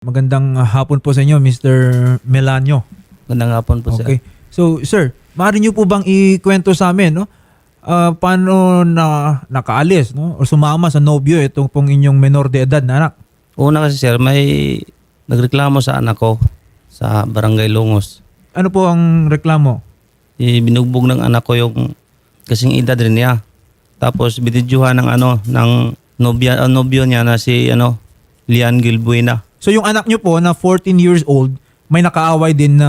Magandang uh, hapon po sa inyo, Mr. Melanio. Magandang hapon po, sir. Okay. So, sir, maaari niyo po bang ikwento sa amin, no? Ah, paano na nakaalis, no? O sumama sa nobyo itong pong inyong menor de edad na anak? Una kasi, sir, may nagreklamo sa anak ko sa Barangay Lungos. Ano po ang reklamo? Binugbog ng anak ko yung kasing edad rin niya. Tapos binidyuhan ng ano ng nobya, ah, nobyo niya na si ano Lian Gilbuena. So, yung anak niyo po na 14 years old, may nakaaway din na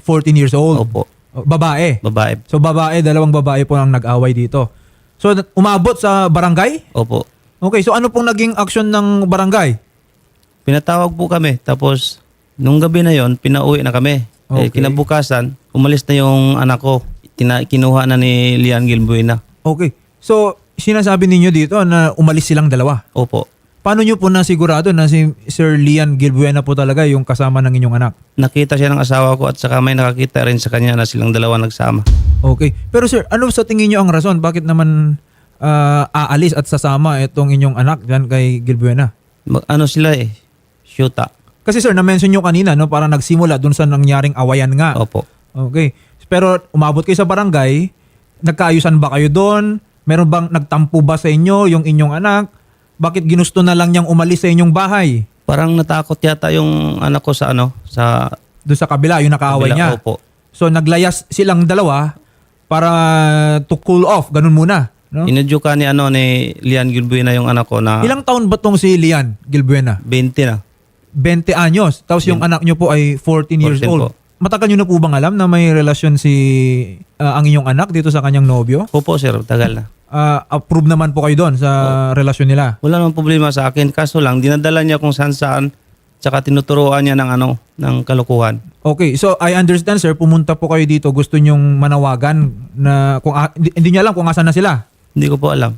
14 years old. Opo, Babae. babae. So, babae, dalawang babae po ang nag-away dito. So, umabot sa barangay? Opo. Okay, so ano pong naging aksyon ng barangay? Pinatawag po kami. Tapos nung gabi na yon pinauwi na kami. Eh, Okay. kinabukasan, umalis na yung anak ko. Tina, kinuha na ni Lian Gilbuena. Okay. So, sinasabi ninyo dito na umalis silang dalawa. Opo. Paano nyo po nasigurado na si Sir Lian Gilbuena po talaga yung kasama ng inyong anak? Nakita siya ng asawa ko at saka may nakakita rin sa kanya na silang dalawa nagsama. Okay. Pero sir, ano sa tingin nyo ang rason? Bakit naman ah, aalis at sasama itong inyong anak dyan kay Gilbuena? Mag- ano sila eh, shoota. Kasi sir, na-mention nyo kanina, no, parang nagsimula dun sa nangyaring awayan nga. Opo. Okay. Pero umabot kayo sa barangay, nagkaayusan ba kayo doon? Meron bang nagtampo ba sa inyo yung inyong anak? Bakit ginusto na lang niyang umalis sa inyong bahay? Parang natakot yata yung anak ko sa ano, sa Doon sa kabila, yung nakaaway kabila. niya. Opo. So naglayas silang dalawa para to cool off, ganun muna. No? Inudyuka ni ano ni Lian Gilbuena yung anak ko na Ilang taon ba tong si Lian Gilbuena? 20 na. 20 anyos. Tapos yung anak nyo po ay 14 years 14 old. po. Matagal nyo na po bang alam na may relasyon si ah, ang inyong anak dito sa kanyang nobyo? Opo sir, tagal na. Ah, approve naman po kayo doon sa relasyon nila. Wala namang problema sa akin. Kaso lang, dinadala niya kung saan saan. Tsaka tinuturoan niya ng ano, ng kalokohan. Okay, so I understand sir, pumunta po kayo dito, gusto nyong manawagan na kung a- hindi, hindi niya alam kung asan na sila. Hindi ko po alam.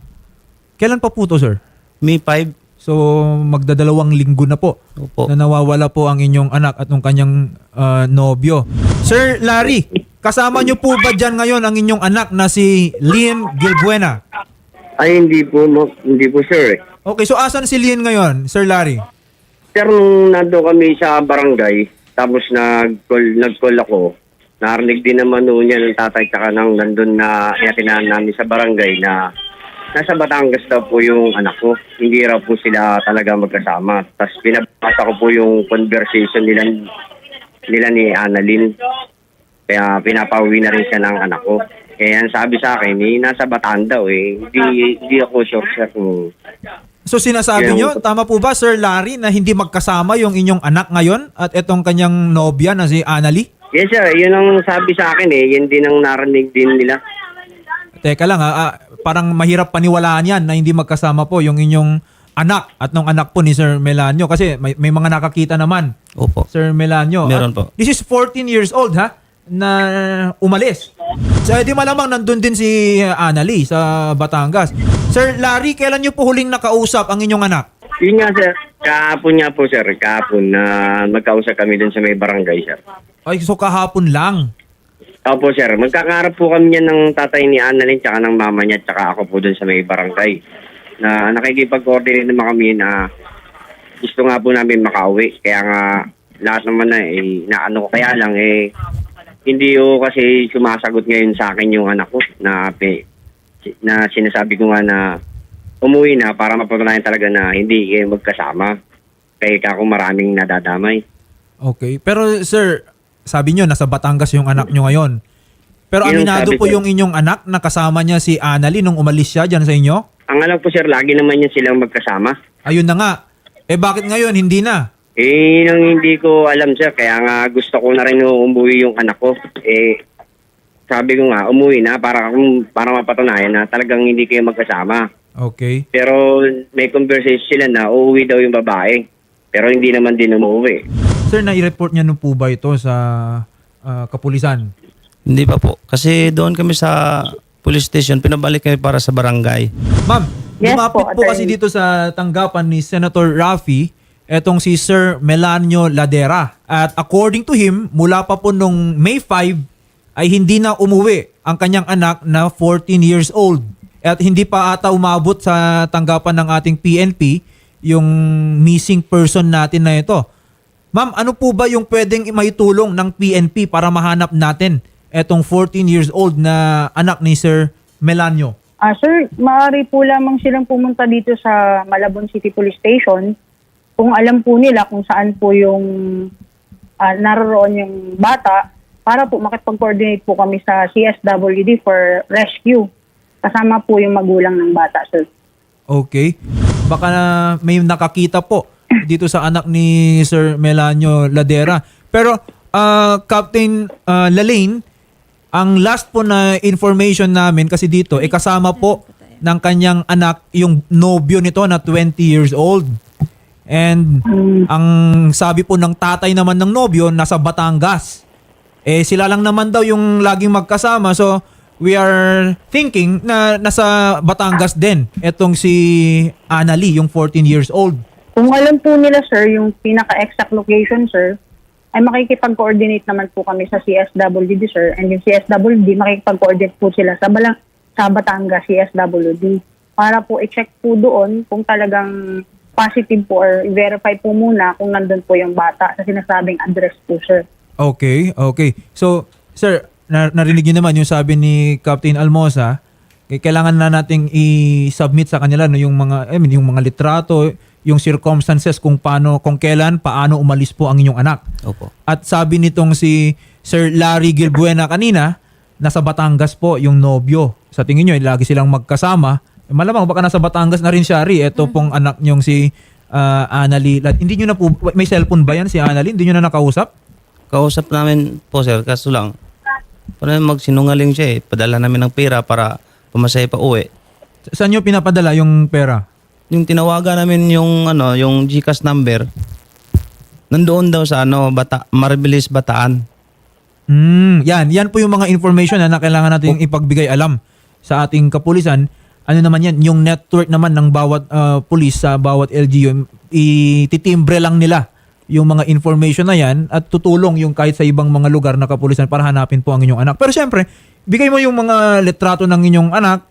Kailan pa po to sir? May 5. So magdadalawang linggo na po Opo. na nawawala po ang inyong anak at ng kanyang ah, nobyo. Sir Larry, kasama niyo po ba dyan ngayon ang inyong anak na si Lynn Gilbuena? Ay, hindi po, mo, hindi po, sir. Okay, so asan si Lynn ngayon, Sir Larry? Sir, nung nando kami sa barangay, tapos nag-call, nag-call ako, narinig din naman noon niya ng tatay tsaka nang nandun na iatinahan namin sa barangay na nasa Batangas daw po yung anak ko. Hindi raw po sila talaga magkasama. Tapos pinabasa ko po yung conversation nila, nila ni Annalyn. Kaya pinapauwi na rin siya ng anak ko. Kaya ang sabi sa akin, eh, nasa Bataan daw eh. Hindi, hindi ako sure sir kung So sinasabi niyo, tama po ba Sir Larry na hindi magkasama yung inyong anak ngayon at itong kanyang nobya na si Annalie? Yes sir, yun ang sabi sa akin eh. Yun din ang narinig din nila. Teka lang ha, ah, parang mahirap paniwalaan yan na hindi magkasama po yung inyong anak at nung anak po ni Sir Melanio kasi may, may mga nakakita naman Opo. Sir Melanio. Meron Ah, po. This is 14 years old ha na umalis. So di malamang nandun din si Annalie sa Batangas. Sir Larry, kailan niyo po huling nakausap ang inyong anak? Yun nga sir, kahapon nga po sir, kahapon na magkausap kami dun sa may barangay sir. Ay, so kahapon lang. Opo sir, magkakaharap po kami yan ng tatay ni Annalyn tsaka ng mama niya tsaka ako po dun sa may barangay. Na nakikipag-coordinate naman kami na gusto nga po namin makauwi. Kaya nga lahat naman na eh, naano ko kaya lang eh, hindi ko kasi sumasagot ngayon sa akin yung anak ko na na sinasabi ko nga na umuwi na para mapatunayan talaga na hindi kayo magkasama. Kaya kako maraming nadadamay. Okay. Pero sir, sabi nyo, nasa Batangas yung anak nyo ngayon. Pero Yun ang aminado sabi po ko. yung inyong anak na kasama niya si Annalie nung umalis siya dyan sa inyo? Ang alam ko sir, lagi naman yan silang magkasama. Ayun na nga. Eh bakit ngayon hindi na? Eh, yun ang hindi ko alam sir. Kaya nga gusto ko na rin umuwi yung anak ko. Eh, sabi ko nga, umuwi na para, para mapatunayan na talagang hindi kayo magkasama. Okay. Pero may conversation sila na uuwi daw yung babae. Pero hindi naman din umuwi. Sir, nai-report niya no po ba ito sa ah, kapulisan? Hindi pa po. Kasi doon kami sa police station, pinabalik kami para sa barangay. Ma'am, Yes lumapit po, po, kasi dito sa tanggapan ni Senator Raffy etong si Sir Melanio Ladera. At according to him, mula pa po nung May 5 ay hindi na umuwi ang kanyang anak na 14 years old. At hindi pa ata umabot sa tanggapan ng ating PNP yung missing person natin na ito. Ma'am, ano po ba yung pwedeng maitulong ng PNP para mahanap natin etong 14 years old na anak ni Sir Melanio? Ah, sir, maaari po lamang silang pumunta dito sa Malabon City Police Station kung alam po nila kung saan po yung ah, naroroon yung bata para po makipag-coordinate po kami sa CSWD for rescue. Kasama po yung magulang ng bata, sir. Okay. Baka na may nakakita po dito sa anak ni Sir Melanio Ladera. Pero ah, Captain ah, Lalaine, ang last po na information namin kasi dito, eh kasama po ng kanyang anak yung nobyo nito na 20 years old. And ang sabi po ng tatay naman ng nobyo nasa Batangas. Eh sila lang naman daw yung laging magkasama. So we are thinking na nasa Batangas din etong si Annalie, yung 14 years old. Kung alam po nila, sir, yung pinaka-exact location, sir, ay makikipag-coordinate naman po kami sa CSWD, sir. And yung CSWD, makikipag-coordinate po sila sa, Balang, sa Batangas CSWD. Para po i-check po doon kung talagang positive po or verify po muna kung nandun po yung bata sa sinasabing address po, sir. Okay, okay. So, sir, na- narinig niyo naman yung sabi ni Captain Almosa, eh, kailangan na nating i-submit sa kanila no, yung mga I mean, yung mga litrato, yung circumstances kung paano kung kailan paano umalis po ang inyong anak. Opo. At sabi nitong si Sir Larry Gilbuena kanina, nasa Batangas po yung nobyo. Sa tingin nyo, eh, lagi silang magkasama. Eh, malamang baka nasa Batangas na rin siya, Ri. Ito pong anak nyong si uh, Annalie. Lat- Hindi nyo na po, may cellphone ba yan si Annalie? Hindi nyo na nakausap? Kausap namin po sir, kaso lang, parang magsinungaling siya eh. Padala namin ng pera para pumasaya pa uwi. Sa- Saan nyo pinapadala yung pera? Yung tinawagan namin yung ano, yung GCash number, nandoon daw sa ano, Bata, Marbilis Bataan. Hmm, yan. Yan po yung mga information na, na kailangan natin ipagbigay alam sa ating kapulisan. Ano naman yan, yung network naman ng bawat uh, pulis sa bawat LGU, ititimbre lang nila yung mga information na yan at tutulong yung kahit sa ibang mga lugar na kapulisan para hanapin po ang inyong anak. Pero syempre, bigay mo yung mga litrato ng inyong anak,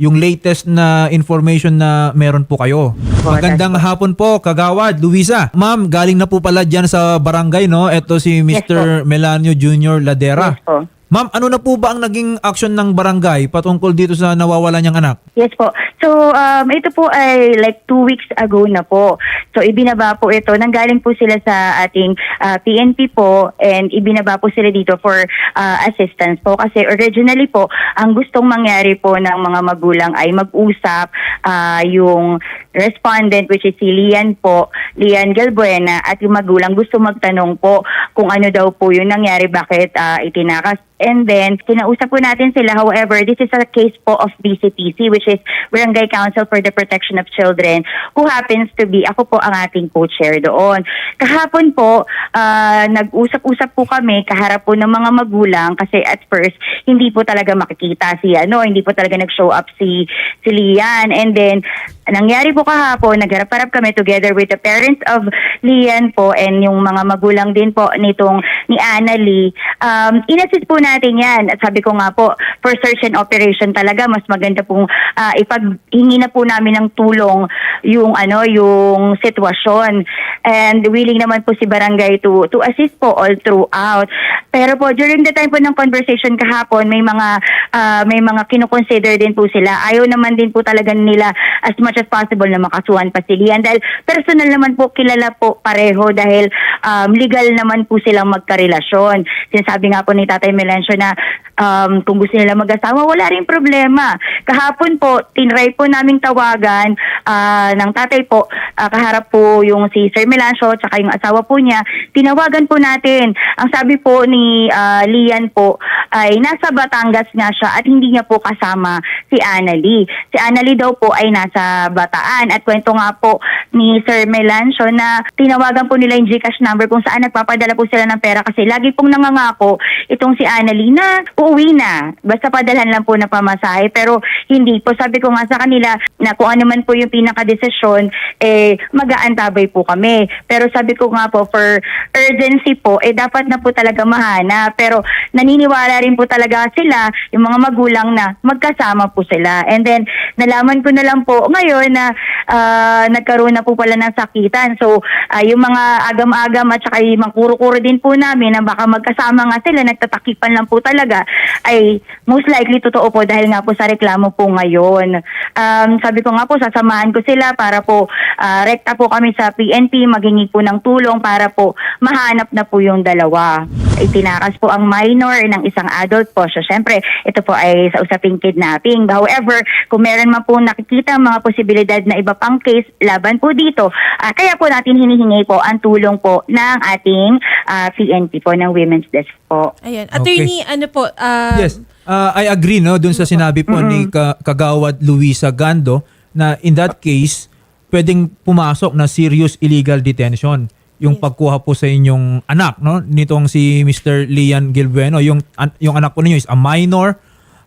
yung latest na information na meron po kayo. Magandang hapon po, Kagawad, Luisa. Ma'am, galing na po pala dyan sa barangay, no? Ito si Mr. Melanio Jr. Ladera. Yes po. Ma'am, ano na po ba ang naging action ng barangay patungkol dito sa nawawala niyang anak? Yes po. So, um, ito po ay like two weeks ago na po. So, ibinaba po ito. Nanggaling po sila sa ating uh, PNP po and ibinaba po sila dito for uh, assistance po. Kasi originally po, ang gustong mangyari po ng mga magulang ay mag-usap uh, yung respondent which is si Lian po, Lian Galbuena at yung magulang gusto magtanong po kung ano daw po yung nangyari, bakit uh, itinakas And then, kinausap po natin sila. However, this is a case po of BCPC, which is Barangay Council for the Protection of Children, who happens to be, ako po ang ating co-chair doon. Kahapon po, ah, nag-usap-usap po kami, kaharap po ng mga magulang, kasi at first, hindi po talaga makikita si, ano, hindi po talaga nag-show up si, si Lian. And then, nangyari po kahapon, nagharap-harap kami together with the parents of Lian po and yung mga magulang din po nitong ni Annalie. Um, inassist po natin yan. At sabi ko nga po, for search and operation talaga, mas maganda pong ah, ipaghingi na po namin ng tulong yung ano yung sitwasyon. And willing naman po si Barangay to to assist po all throughout. Pero po during the time po ng conversation kahapon, may mga ah, may mga kinoconsider din po sila. Ayaw naman din po talaga nila as much as possible na makasuhan pa si Lian dahil personal naman po kilala po pareho dahil um, legal naman po silang magkarelasyon. Sinasabi nga po ni Tatay Melencio na um, kung gusto nila mag-asawa, wala rin problema. Kahapon po, tinry po naming tawagan ah, ng tatay po, ah, kaharap po yung si Sir Melancio tsaka yung asawa po niya. Tinawagan po natin. Ang sabi po ni ah, Lian po ay nasa Batangas nga siya at hindi niya po kasama si Annalie. Si Annalie daw po ay nasa Bataan at kwento nga po ni Sir Melancio na tinawagan po nila yung Gcash number kung saan nagpapadala po sila ng pera kasi lagi pong nangangako itong si Annalie na uuwi na. Basta padalhan lang po na pamasahe. Pero hindi po. Sabi ko nga sa kanila na kung ano man po yung pinakadesisyon, eh, mag-aantabay po kami. Pero sabi ko nga po, for urgency po, eh, dapat na po talaga mahana. Pero naniniwala rin po talaga sila, yung mga magulang na magkasama po sila. And then, nalaman ko na lang po ngayon na ah, nagkaroon na po pala ng sakitan. So, ah, yung mga agam-agam at saka yung mga kuro-kuro din po namin na baka magkasama nga sila, nagtatakipan lang po talaga, ay most likely totoo po dahil nga po sa reklamo po ngayon. Um, sabi ko nga po, sasamahan ko sila para po ah, rekta po kami sa PNP, maghingi po ng tulong para po mahanap na po yung dalawa. Itinakas po ang minor ng isang adult po. So, syempre, ito po ay sa usaping kidnapping. However, kung meron man po nakikita mga posibilidad na iba pang case laban po dito, ah, kaya po natin hinihingi po ang tulong po ng ating ah, PNP po, ng Women's Desk po. Ayan. Attorney, ano po, ah, Yes. Uh, I agree no dun sa sinabi po ni Ka- Kagawad Luisa Gando na in that case pwedeng pumasok na serious illegal detention yung pagkuha po sa inyong anak no? Nitong si Mr. Lian Gilbueno yung an- yung anak po ninyo is a minor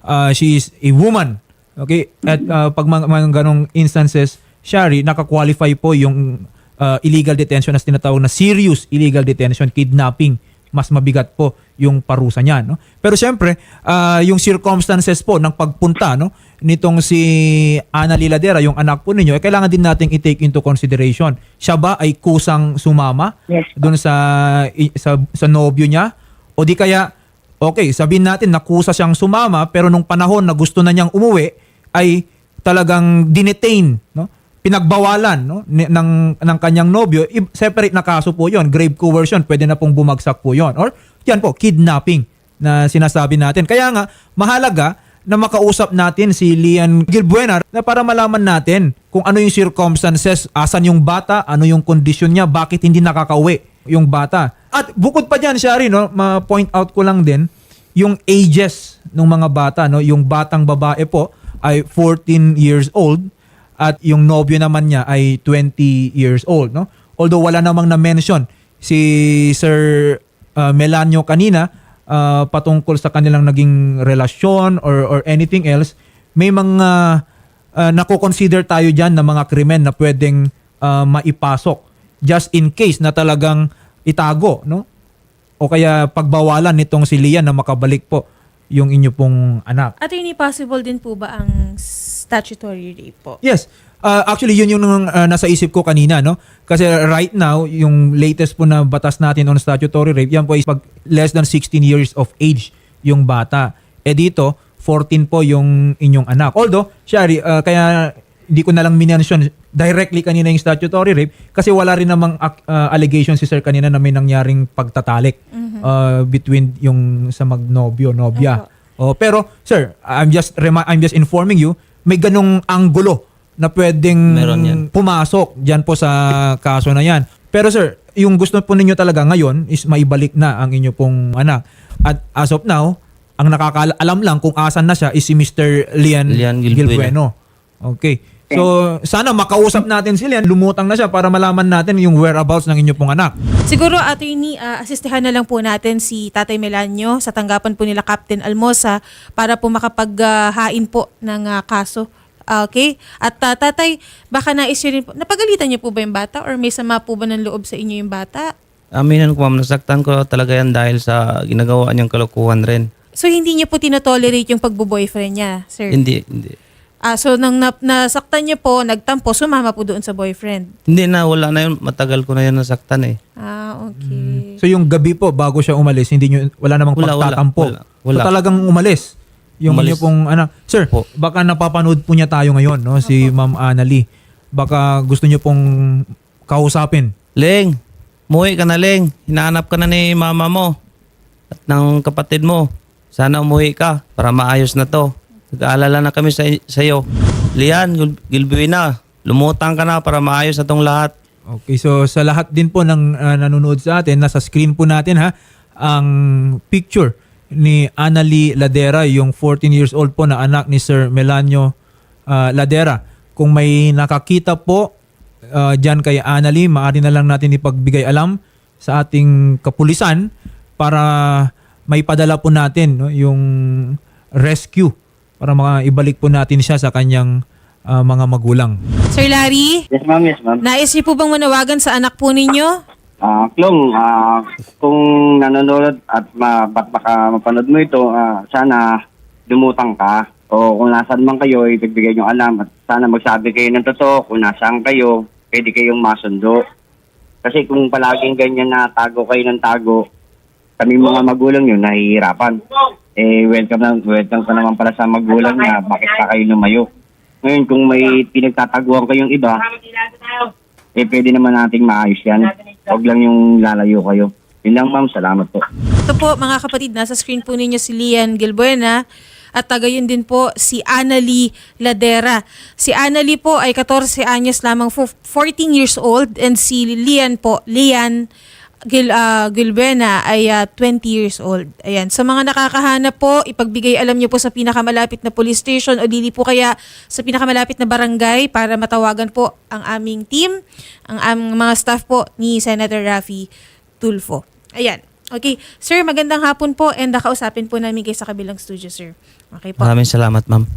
uh, she is a woman. Okay? At uh, pag mga, mga ganong instances Shari naka-qualify po yung uh, illegal detention na tinatawag na serious illegal detention kidnapping. Mas mabigat po yung parusa niya no? Pero syempre ah, yung circumstances po ng pagpunta no nitong si Ana Liladera yung anak po ninyo eh, kailangan din nating i-take into consideration. Siya ba ay kusang sumama Yes doon sa, sa sa nobyo niya? O di kaya okay sabihin natin nakusa siyang sumama pero nung panahon na gusto na niyang umuwi ay talagang dinetain no? Pinagbawalan no? Ng ng kanyang nobyo. I- separate na kaso po yon grave coercion pwede na pong bumagsak po yon or yan po kidnapping na sinasabi natin. Kaya nga mahalaga na makausap natin si Lian Gilbuena na para malaman natin kung ano yung circumstances asan yung bata ano yung kondisyon niya bakit hindi nakakauwi yung bata. At bukod pa diyan Shari no ma-point out ko lang din yung ages ng mga bata no yung batang babae po ay 14 years old at yung nobyo naman niya ay 20 years old no. Although wala namang na mention si Sir uh, Melanio kanina uh, patungkol sa kanilang naging relasyon or or anything else may mga uh, nako-consider tayo diyan na mga krimen na pwedeng uh, maipasok just in case na talagang itago no o kaya pagbawalan nitong si Lian na makabalik po yung inyo pong anak attorney, possible din po ba ang statutory rape po? Yes. Uh, actually, yun yung uh, nasa isip ko kanina, no? Kasi right now, yung latest po na batas natin on statutory rape, yan po is pag less than 16 years of age yung bata. Eh dito, 14 po yung inyong anak. Although, Shari, uh, kaya hindi ko na lang minention directly kanina yung statutory rape kasi wala rin namang uh, allegation si sir kanina na may nangyaring pagtatalik uh, between yung sa magnobyo, nobya. Oh, pero sir, I'm just I'm just informing you, may ganong anggulo na pwedeng Meron yan. pumasok diyan po sa kaso na yan. Pero sir, yung gusto po ninyo talaga ngayon is maibalik na ang inyo pong anak. At as of now, ang nakakaalam lang kung asan na siya is si Mr. Lian, Lian Gilbueno. Gilbueno. Okay. So, sana makausap natin si Lian. Lumutang na siya para malaman natin yung whereabouts ng inyo pong anak. Siguro, attorney, uh, asistihan na lang po natin si Tatay Melanio sa tanggapan po nila Captain Almosa para po makapaghain po ng ah, kaso. Okay? At ah, tatay, baka naisyo rin po, napagalitan niyo po ba yung bata or may sama po ba ng loob sa inyo yung bata? Aminan ko ma'am, nasaktan ko talaga yan dahil sa ginagawa niyang kalokohan rin. So, hindi niyo po tinotolerate yung pagbo-boyfriend niya, sir? Hindi, hindi. Ah, so, nang na- nasaktan niyo po, nagtampo, sumama po doon sa boyfriend. Hindi na, wala na yun. Matagal ko na yan nasaktan eh. Ah, okay. So, yung gabi po, bago siya umalis, hindi nyo, wala namang Wala, wala, pagtatampo. wala, wala. So, talagang umalis. Yung Umalis. inyo pong anak. Sir, Po. baka napapanood po niya tayo ngayon, no? Si Ma'am Annalie. Baka gusto niyo pong kausapin. Leng, umuwi ka na Leng. Hinahanap ka na ni mama mo at ng kapatid mo. Sana umuwi ka para maayos na to. Nag-aalala na kami sa, sa iyo. Lian, Gil- Gilbuena, lumutang ka na para maayos na tong lahat. Okay, so sa lahat din po ng uh, nanonood sa atin, nasa screen po natin ha, ang picture ni Annalie Ladera, yung 14 years old po na anak ni Sir Melanio uh, Ladera. Kung may nakakita po uh, dyan kay Annalie, maaari na lang natin ipagbigay alam sa ating kapulisan para may padala po natin no, yung rescue para mga ibalik po natin siya sa kanyang ah, mga magulang. Sir Larry, Yes, ma'am. Yes, ma'am. nais niyo po bang manawagan sa anak po ninyo? Ah, Klong, ah, kung nanonood at ma, baka mapanood mo ito, ah, sana dumutang ka. O kung nasan man kayo, ipagbigay nyo alam. At sana magsabi kayo ng totoo kung nasaan kayo, pwede kayong masundo. Kasi kung palaging ganyan na tago kayo ng tago, kami mga magulang yun, nahihirapan. Eh, welcome, na, welcome ka naman pala sa magulang na bakit ka kayo lumayo. Ngayon, kung may pinagtataguan kayong iba, eh pwede naman nating maayos yan. Huwag lang yung lalayo kayo. Yun lang ma'am, salamat po. Ito po mga kapatid, nasa screen po ninyo si Lian Gilbuena at tagayon din po si Annalie Ladera. Si Annalie po ay 14 anyos lamang, fo- 14 years old and si Lian po, Lian Gil, ah, Gilbuena ay ah, 20 years old. Ayan. Sa mga nakakahanap po, ipagbigay alam niyo po sa pinakamalapit na police station o dili po kaya sa pinakamalapit na barangay para matawagan po ang aming team, ang aming mga staff po ni Senator Raffy Tulfo. Ayan. Okay. Sir, magandang hapon po and nakausapin po namin kayo sa kabilang studio, sir. Okay po. Maraming salamat, ma'am.